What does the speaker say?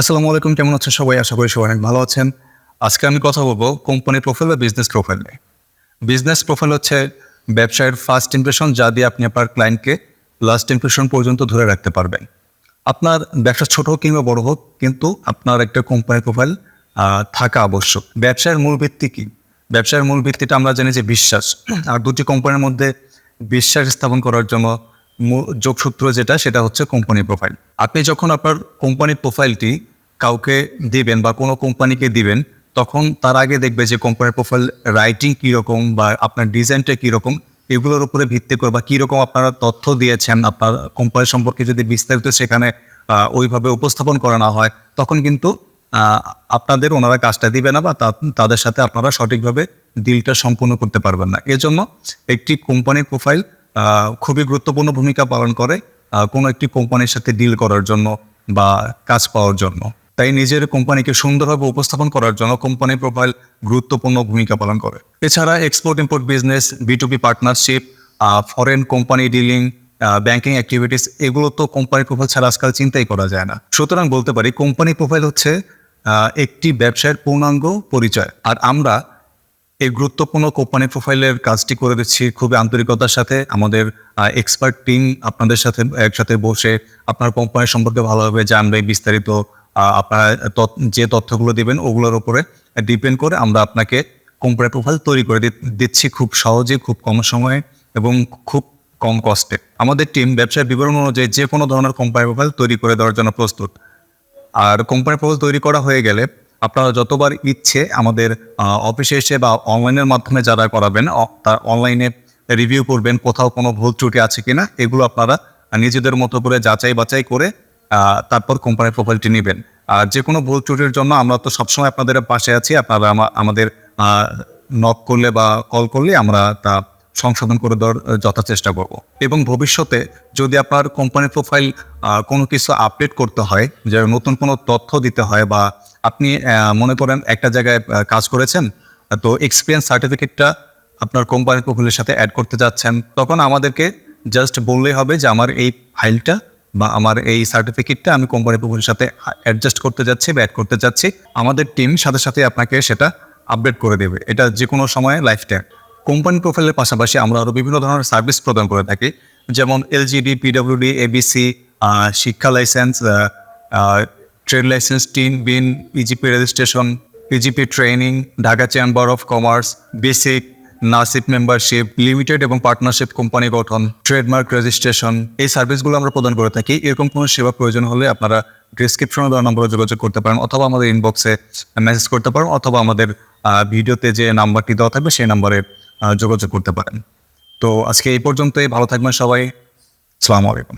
আসসালামু আলাইকুম, কেমন আছেন সবাই? আশা করি সবাই অনেক ভালো আছেন। আজকে আমি কথা বলব কোম্পানি প্রোফাইল বা বিজনেস প্রোফাইল নিয়ে। বিজনেস প্রোফাইল হচ্ছে ব্যবসায়ের ফার্স্ট ইমপ্রেশন যা দিয়ে আপনি আপনার ক্লায়েন্টকে লাস্ট ইমপ্রেশন পর্যন্ত ধরে রাখতে পারবেন। আপনার ব্যবসা ছোট হোক কিংবা বড় হোক, কিন্তু আপনার একটা কোম্পানি প্রোফাইল থাকা আবশ্যক। ব্যবসায়ের মূল ভিত্তি কি? ব্যবসায়ের মূল ভিত্তিটা আমরা জানি যে বিশ্বাস। আর দুটি কোম্পানির মধ্যে বিশ্বাস স্থাপন করার জন্য যোগসূত্র যেটা, সেটা হচ্ছে কোম্পানি প্রোফাইল আপনি যখন আপনার কোম্পানি প্রোফাইলটি কাউকে দিবেন বা কোনো কোম্পানিকে দিবেন, তখন তার আগে দেখবে যে কোম্পানির প্রোফাইল রাইটিং কীরকম বা আপনার ডিজাইনটা কীরকম, এগুলোর উপরে ভিত্তি করে বা কীরকম আপনারা তথ্য দিয়েছেন, আপনার কোম্পানি সম্পর্কে যদি বিস্তারিত সেখানে ওইভাবে উপস্থাপন করা না হয়, তখন কিন্তু আপনাদের ওনারা কাজটা দিবে না বা তাদের সাথে আপনারা সঠিকভাবে ডিলটা সম্পূর্ণ করতে পারবেন না। এজন্য একটি কোম্পানির প্রোফাইল খুবই গুরুত্বপূর্ণ ভূমিকা পালন করে কোনো একটি কোম্পানির সাথে ডিল করার জন্য বা কাজ পাওয়ার জন্য। তাই নিজের কোম্পানিকে সুন্দরভাবে উপস্থাপন করার জন্য কোম্পানি প্রোফাইল গুরুত্বপূর্ণ ভূমিকা পালন করে। এছাড়া export import business B to B partnership foreign company dealing banking activities এগুলো তো কোম্পানি প্রোফাইল ছাড়া আজকাল চিন্তাই করা যায় না। সুতরাং বলতে পারি কোম্পানি প্রোফাইল হচ্ছে একটি ব্যবসায়ের পূর্ণাঙ্গ পরিচয়। আর আমরা এই গুরুত্বপূর্ণ কোম্পানি প্রোফাইলের কাজটি করে দিচ্ছি খুবই আন্তরিকতার সাথে। আমাদের এক্সপার্ট টিম আপনাদের সাথে, একসাথে বসে আপনার কোম্পানি সম্পর্কে ভালোভাবে জানবে, বিস্তারিত আপনারা যে তথ্যগুলো দিবেন ওগুলোর উপরে ডিপেন্ড করে আমরা আপনাকে কোম্পানি প্রোফাইল তৈরি করে দিচ্ছি খুব সহজে, খুব কম সময়ে এবং খুব কম কষ্টে আমাদের টিম ব্যবসায় বিবরণ অনুযায়ী যে কোনো ধরনের কোম্পানি প্রোফাইল তৈরি করে দেওয়ার জন্য প্রস্তুত। আর কোম্পানি প্রোফাইল তৈরি করা হয়ে গেলে আপনারা যতবার ইচ্ছে আমাদের অফিসে এসে বা অনলাইনের মাধ্যমে যারা করাবেন তার অনলাইনে রিভিউ করবেন কোথাও কোনো ভুল ত্রুটি আছে কিনা, এগুলো আপনারা নিজেদের মতো করে যাচাই বাছাই করে তারপর কোম্পানির প্রোফাইলটি নেবেন। আর যে কোনো ভুল ত্রুটির জন্য আমরা তো সবসময় আপনাদের পাশে আছি, আপনারা আমাদের নক করলে বা কল করলে আমরা তা সংশোধন করে দেওয়ার আহ, যথাচেষ্টা করব। এবং ভবিষ্যতে যদি আপনার কোম্পানির প্রোফাইল কোনো কিছু আপডেট করতে হয় যে নতুন কোনো তথ্য দিতে হয় বা আপনি মনে করেন একটা জায়গায় কাজ করেছেন তো এক্সপিরিয়েন্স সার্টিফিকেটটা আপনার কোম্পানির প্রোফাইলের সাথে অ্যাড করতে যাচ্ছেন তখন আমাদেরকে জাস্ট বললেই হবে যে আমার এই ফাইলটা বা আমার এই সার্টিফিকেটটা আমি কোম্পানি প্রোফাইলের সাথে অ্যাডজাস্ট করতে যাচ্ছি বা অ্যাড করতে যাচ্ছি। আমাদের টিম সাথে সাথে আপনাকে সেটা আপডেট করে দেবে। এটা যে কোনো সময়ে লাইফ টাইম কোম্পানি প্রোফাইলের পাশাপাশি আমরা আরও বিভিন্ন ধরনের সার্ভিস প্রদান করে থাকি। যেমন এলজিডি পিডব্লিউডি এবিসি শিক্ষা licence trade licence TIN, BIN PGP registration PGP training Dhaka chamber of commerce basic নাসিপ membership limited এবং পার্টনারশিপ কোম্পানি গঠন ট্রেডমার্ক রেজিস্ট্রেশন এই সার্ভিসগুলো আমরা প্রদান করে থাকি। এরকম কোনো সেবা প্রয়োজন হলে আপনারা ডিসক্রিপশনে দেওয়া নম্বরে যোগাযোগ করতে পারেন অথবা আমাদের ইনবক্সে মেসেজ করতে পারেন অথবা আমাদের ভিডিওতে যে নাম্বারটি দেওয়া থাকবে সেই নাম্বারে যোগাযোগ করতে পারেন। তো আজকে এই পর্যন্তই ভালো থাকবেন সবাই। সালামু আলাইকুম।